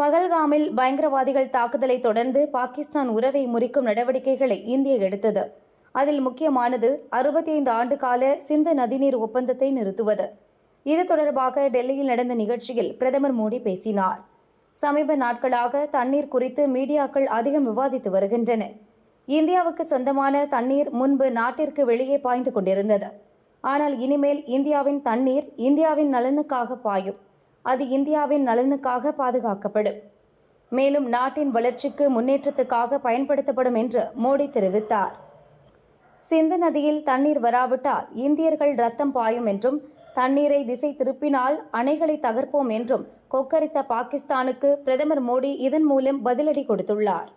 பகல்காமில் பயங்கரவாதிகள் தாக்குதலை தொடர்ந்து பாகிஸ்தான் உறவை முறிக்கும் நடவடிக்கைகளை இந்தியா எடுத்தது. அதில் முக்கியமானது அறுபத்தி ஐந்து ஆண்டு கால சிந்து நதிநீர் ஒப்பந்தத்தை நிறுத்துவது. இது தொடர்பாக டெல்லியில் நடந்த நிகழ்ச்சியில் பிரதமர் மோடி பேசினார். சமீப நாட்களாக தண்ணீர் குறித்து மீடியாக்கள் அதிகம் விவாதித்து வருகின்றன. இந்தியாவுக்கு சொந்தமான தண்ணீர் முன்பு நாட்டிற்கு வெளியே பாய்ந்து கொண்டிருந்தது. ஆனால் இனிமேல் இந்தியாவின் தண்ணீர் இந்தியாவின் நலனுக்காக பாயும். அது இந்தியாவின் நலனுக்காக பாதுகாக்கப்படும். மேலும் நாட்டின் வளர்ச்சிக்கு முன்னேற்றத்துக்காக பயன்படுத்தப்படும் என்று மோடி தெரிவித்தார். சிந்து நதியில் தண்ணீர் வராவிட்டால் இந்தியர்கள் ரத்தம் பாயும் என்றும் தண்ணீரை திசை திருப்பினால் அணைகளை தகர்ப்போம் என்றும் கொக்கரித்த பாகிஸ்தானுக்கு பிரதமர் மோடி இதன் மூலம் பதிலடி கொடுத்துள்ளார்.